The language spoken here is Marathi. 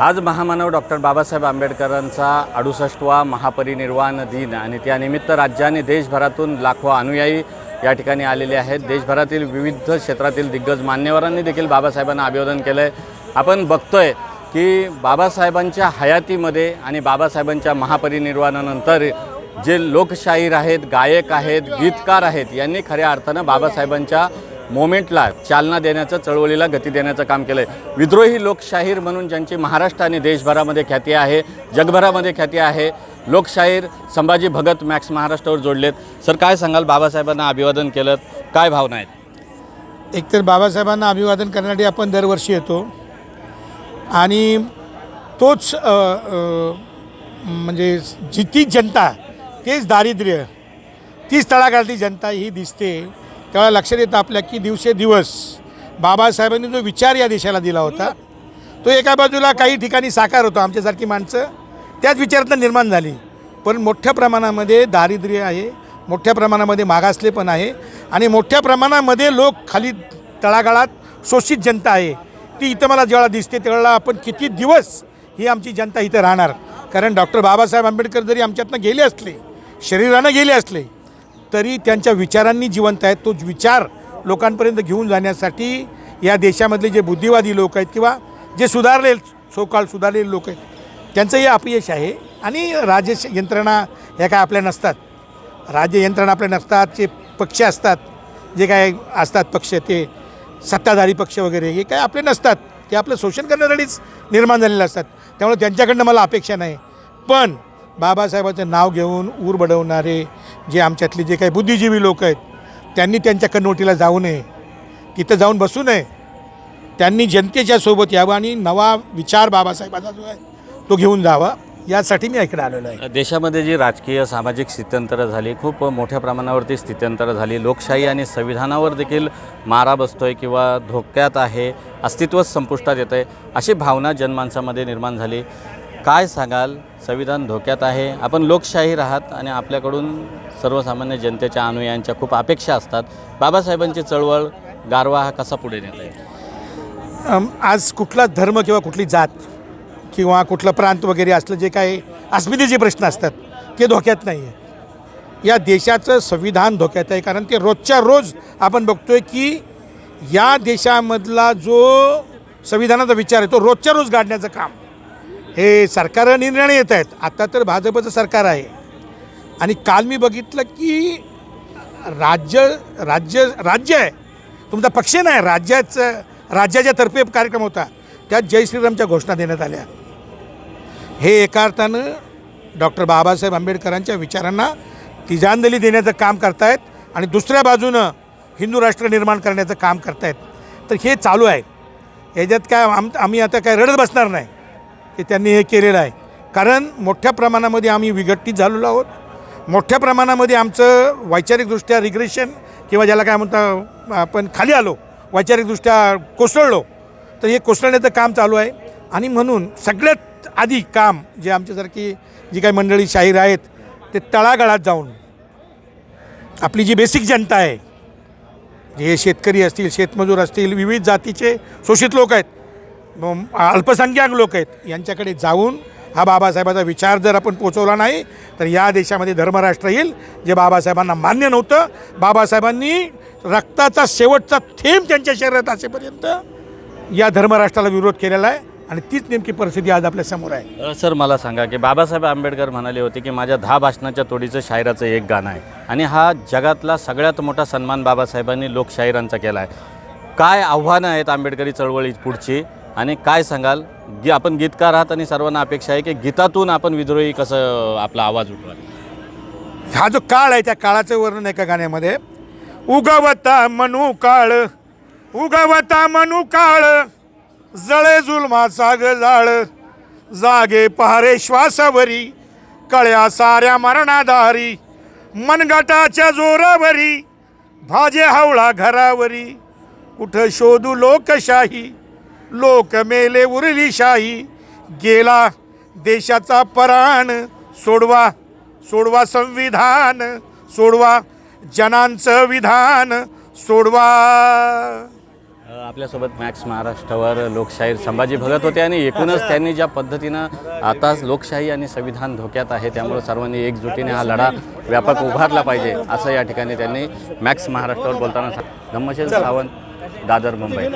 आज महामानव डॉक्टर बाबासाहेब आंबेडकरांचा अडुसष्टवा महापरिनिर्वाण दिन आणि त्यानिमित्त राज्य आणि देशभरातून लाखो अनुयायी या ठिकाणी आलेले आहेत. देशभरातील विविध क्षेत्रातील दिग्गज मान्यवरांनी देखील बाबासाहेबांना अभिवादन केलं आहे आपण बघतोय की बाबासाहेबांच्या हयातीमध्ये आणि बाबासाहेबांच्या महापरिनिर्वाणानंतर जे लोकशाहीर आहेत गायक आहेत गीतकार आहेत यांनी खऱ्या अर्थानं बाबासाहेबांच्या मोमेंटला चालना देण्याचं चळवळीला गती देण्याचं काम केलं आहे विद्रोही लोकशाहीर म्हणून ज्यांची महाराष्ट्र आणि देशभरामध्ये ख्याती आहे जगभरामध्ये ख्याती आहे लोकशाहीर संभाजी भगत मॅक्स महाराष्ट्रावर जोडलेत. सर काय सांगाल? बाबासाहेबांना अभिवादन केलं काय भावना आहेत? एकतर बाबासाहेबांना अभिवादन करण्यासाठी आपण दरवर्षी येतो. आणि तोच म्हणजे जी ती जनता तेच दारिद्र्य तीच तळागाळातली जनता ही दिसते. तेव्हा लक्षात येतं आपल्या की दिवसेदिवस बाबासाहेबांनी जो विचार या देशाला दिला होता तो एका बाजूला काही ठिकाणी साकार होतो आमच्यासारखी माणसं त्याच विचारातून निर्माण झाली. पण मोठ्या प्रमाणामध्ये दारिद्र्य आहे मोठ्या प्रमाणामध्ये मागासले पण आहे आणि मोठ्या प्रमाणामध्ये लोक खाली तळागाळात शोषित जनता आहे. ती इथं मला जेव्हा दिसते तेव्हा आपण किती दिवस ही आमची जनता इथं राहणार? कारण डॉक्टर बाबासाहेब आंबेडकर जरी आमच्यातनं गेले असले शरीरानं गेले असले तरी त्यांच्या विचारांनी जिवंत आहेत. तो विचार लोकांपर्यंत घेऊन जाण्यासाठी या देशामधले जे बुद्धिवादी लोक आहेत किंवा जे सुधारले सोकाळ सुधारलेले लोक आहेत त्यांचं हे अपयश आहे. आणि राज्य यंत्रणा ह्या काय आपल्या नसतात. राज्य यंत्रणा आपल्या नसतात जे पक्ष असतात जे काय असतात पक्ष ते सत्ताधारी पक्ष वगैरे हे काय आपले नसतात. ते आपलं शोषण करण्यासाठीच निर्माण झालेले असतात. त्यामुळे त्यांच्याकडनं मला अपेक्षा नाही. पण बाबासाहेबाचं नाव घेऊन ऊर बडवणारे जे आमच्यातले जे काही बुद्धिजीवी लोक आहेत त्यांनी त्यांच्या कनोटीला जाऊ नये तिथं जाऊन बसू नये. त्यांनी जनतेच्या सोबत यावं आणि नवा विचार बाबासाहेबाचा जो आहे तो घेऊन जावा. यासाठी मी इकडे आलेलो आहे. देशामध्ये जी राजकीय सामाजिक स्थित्यंतरं झाली खूप मोठ्या प्रमाणावरती स्थित्यंतरं झाली लोकशाही आणि संविधानावर देखील मारा बसतोय किंवा धोक्यात आहे अस्तित्वच संपुष्टात येतं आहे अशी भावना जनमानसामध्ये निर्माण झाली. काय सांगाल? संविधान धोक्यात आहे. आपण लोकशाही राहत आणि आपल्याकडून सर्वसामान्य जनतेच्या अनुयायांच्या खूप अपेक्षा असतात. बाबासाहेबांची चळवळ गारवा हा कसा पुढे नेत आहे? आज कुठला धर्म किंवा कुठली जात किंवा कुठलं प्रांत वगैरे असलं जे काही अस्मितेचे प्रश्न असतात ते धोक्यात नाही आहे या देशाचं संविधान धोक्यात आहे कारण ते रोजच्या रोज आपण बघतोय की या देशामधला जो संविधानाचा विचार आहे तो रोजच्या रोज गाडण्याचं काम. हे सरकार निर्णय येत आहेत. आता तर भाजपचं सरकार आहे. आणि काल मी बघितलं की राज्य राज्य राज्य आहे. तुमचा पक्ष नाही राज्याचं राज्याच्या तर्फे कार्यक्रम होता. त्यात जय श्रीरामच्या घोषणा देण्यात आल्या. हे एका अर्थानं डॉक्टर बाबासाहेब आंबेडकरांच्या विचारांना तिजांजली देण्याचं काम करतायत आणि दुसऱ्या बाजूनं हिंदू राष्ट्र निर्माण करण्याचं काम करतायत. तर हे चालू आहे. याच्यात काय आम आम्ही आता काय रडत बसणार नाही. की त्यांनी हे केलेलं आहे. कारण मोठ्या प्रमाणामध्ये आम्ही विघटित झालेलो आहोत. मोठ्या प्रमाणामध्ये आमचं वैचारिकदृष्ट्या रिग्रेशन किंवा ज्याला काय म्हणता आपण खाली आलो वैचारिकदृष्ट्या कोसळलो तर हे कोसळण्याचं काम चालू आहे. आणि म्हणून सगळ्यात आधी काम जे आमच्यासारखी जी काही मंडळी शाहीर आहेत ते तळागाळात जाऊन आपली जी बेसिक जनता आहे जे शेतकरी असतील शेतमजूर असतील विविध जातीचे शोषित लोक आहेत अल्पसंख्याक लोक आहेत यांच्याकडे जाऊन हा बाबासाहेबाचा विचार जर आपण पोचवला नाही तर या देशामध्ये धर्मराष्ट्र येईल जे बाबासाहेबांना मान्य नव्हतं. बाबासाहेबांनी रक्ताचा शेवटचा थेंब त्यांच्या शरीरात असेपर्यंत या धर्मराष्ट्राला विरोध केलेला आहे आणि तीच नेमकी परिस्थिती आज आपल्यासमोर आहे. सर मला सांगा की बाबासाहेब आंबेडकर म्हणाले होते की माझ्या दहा भाषणाच्या तोडीचं शायराचं एक गाणं आहे आणि हा जगातला सगळ्यात मोठा सन्मान बाबासाहेबांनी लोकशाहिरांचा केला आहे. काय आव्हानं आहेत आंबेडकरी चळवळी पुढची? आणि काय सांगाल? गी आपण गीतकार आहात आणि सर्वांना अपेक्षा आहे की गीतातून आपण विद्रोही कसं आपला आवाज उठवाल? हा जो काळ आहे त्या काळाचं वर्णन एका गाण्यामध्ये उगवता मनू काळ उगवता मनू काळ जळे जुलमाचा ग जाळ जागे पहारे श्वासावरी कळ्या साऱ्या मरणाधारी मनगटाच्या जोरावरी भाजे हवळा घरावरी कुठं शोधू लोकशाही लोक मेले उरली शाही. गेला देशाचा पराण. सोडवा सोडवा संविधान. सोडवा जनांचं विधान. सोडवा. आपल्यासोबत मॅक्स महाराष्ट्रावर लोकशाहीर संभाजी भगत होते आणि एकूणच त्यांनी ज्या पद्धतीनं आताच लोकशाही आणि संविधान धोक्यात आहे त्यामुळे सर्वांनी एकजुटीने हा लढा व्यापक उभारला पाहिजे असं या ठिकाणी त्यांनी मॅक्स महाराष्ट्रावर बोलताना सांग धम्मशेल सावंत दादर मुंबई.